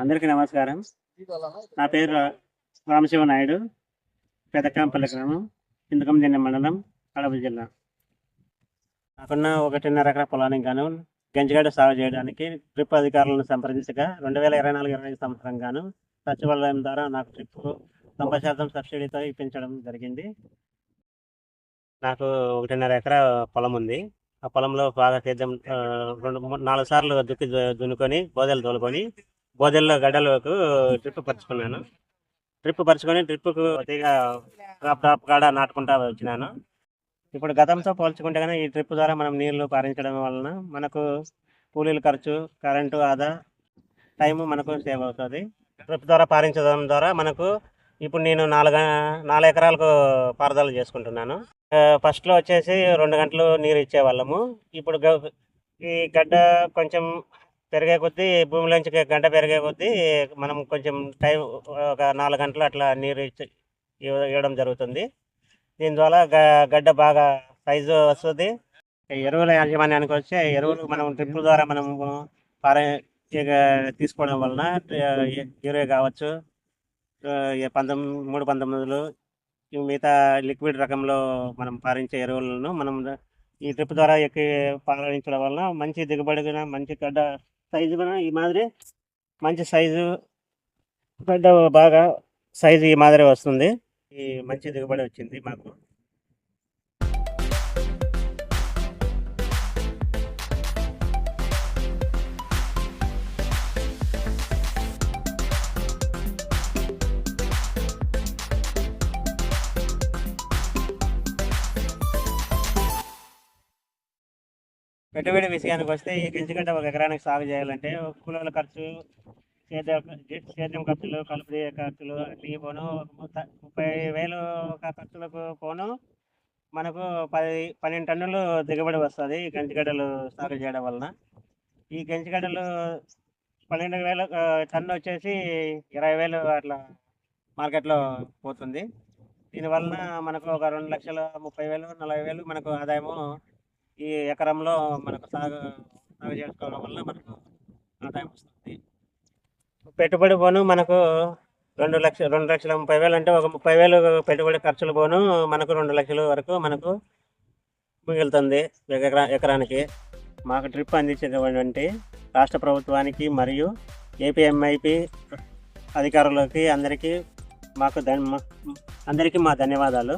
అందరికీ నమస్కారం. నా పేరు రామశివ నాయుడు. పెదకాంపల్లి గ్రామం చింతకందిన్న మండలం కడప జిల్లా. నాకున్న ఒకటిన్నర ఎకరా పొలానికి గాను గంజిగడ్డ సాగు చేయడానికి ట్రిప్ అధికారులను సంప్రదించగా రెండు వేల ఇరవై నాలుగు ఇరవై ఐదు సంవత్సరం గాను సచివాలయం ద్వారా నాకు ట్రిప్ తొంభై శాతం సబ్సిడీతో ఇప్పించడం జరిగింది. నాకు ఒకటిన్నర ఎకర పొలం ఉంది. ఆ పొలంలో బాగా సేద్యం రెండు మూడు నాలుగు సార్లు దుక్కి దున్నుకొని బోదెలు తోలుకొని బోధల్లో గడ్డలకు ట్రిప్ పరుచుకున్నాను. ట్రిప్ పరుచుకొని ట్రిప్కు తీగ డ్రాప్ డ్రాప్ కాడ నాటుకుంటా వచ్చినాను. ఇప్పుడు గతంతో పోల్చుకుంటే కానీ ఈ ట్రిప్ ద్వారా మనం నీళ్ళు పారించడం వలన మనకు కూలీల ఖర్చు కరెంటు ఆదా టైము మనకు సేవ్ అవుతుంది. ట్రిప్ ద్వారా పారించడం ద్వారా మనకు ఇప్పుడు నేను నాలుగు నాలుగు ఎకరాలకు పారుదల చేసుకుంటున్నాను. ఫస్ట్లో వచ్చేసి రెండు గంటలు నీరు ఇచ్చేవాళ్ళము. ఇప్పుడు ఈ గడ్డ కొంచెం పెరిగే కొద్దీ భూమిలోంచి గడ్డ పెరిగే కొద్దీ మనం కొంచెం టైం ఒక నాలుగు గంటలు అట్లా నీరు ఇచ్చి ఇవ్వడం జరుగుతుంది. దీని ద్వారా గ- గడ్డ బాగా సైజు వస్తుంది. ఎరువుల యాజమాన్యానికి వచ్చే ఎరువులు మనం ట్రిప్పుల ద్వారా మనం పారే తీసుకోవడం వలన యూరియా కావచ్చు పంతొమ్మిది మూడు పంతొమ్మిదిలు మిగతా లిక్విడ్ రకంలో మనం పారించే ఎరువులను మనం ఈ ట్రిప్ ద్వారా ఎక్కి పారించడం వలన మంచి దిగుబడిగా మంచి గడ్డ సైజు కూడా ఈ మాదిరి. మంచి సైజు పెద్ద బాగా సైజు ఈ మాదిరి వస్తుంది. ఈ మంచి దిగుబడి వచ్చింది మాకు. పెట్టుబడి విషయానికి వస్తే ఈ గింజగడ్డ ఒక ఎకరానికి సాగు చేయాలంటే కూలీల ఖర్చు సేద్యం సేద్యం ఖర్చులు కలుపు ఖర్చులు అన్నీ పోను ముప్పై వేలు ఒక ఖర్చులకు పోను. మనకు పది పన్నెండు టన్నులు దిగుబడి వస్తుంది ఈ గంజిగడ్డలు సాగు చేయడం వలన. ఈ గంజిగడ్డలు పన్నెండు వేలు టన్ను వచ్చేసి ఇరవై వేలు అట్లా మార్కెట్లో పోతుంది. దీనివలన మనకు ఒక రెండు లక్షల ముప్పై వేలు నలభై వేలు మనకు ఆదాయము ఈ ఎకరంలో మనకు సాగు సాగు చేసుకోవడం వల్ల మనకు ఆదాయం వస్తుంది. పెట్టుబడి పోను మనకు రెండు లక్ష రెండు లక్షల ముప్పై వేలు అంటే ఒక ముప్పై వేలు పెట్టుబడి ఖర్చులు పోను మనకు రెండు లక్షల వరకు మనకు మిగులుతుంది ఎకరా ఎకరానికి. మాకు ట్రిప్ అందించేటువంటి రాష్ట్ర ప్రభుత్వానికి మరియు ఏపీఎంఐపి అధికారులకి అందరికీ మాకు ధన్ అందరికీ మా ధన్యవాదాలు.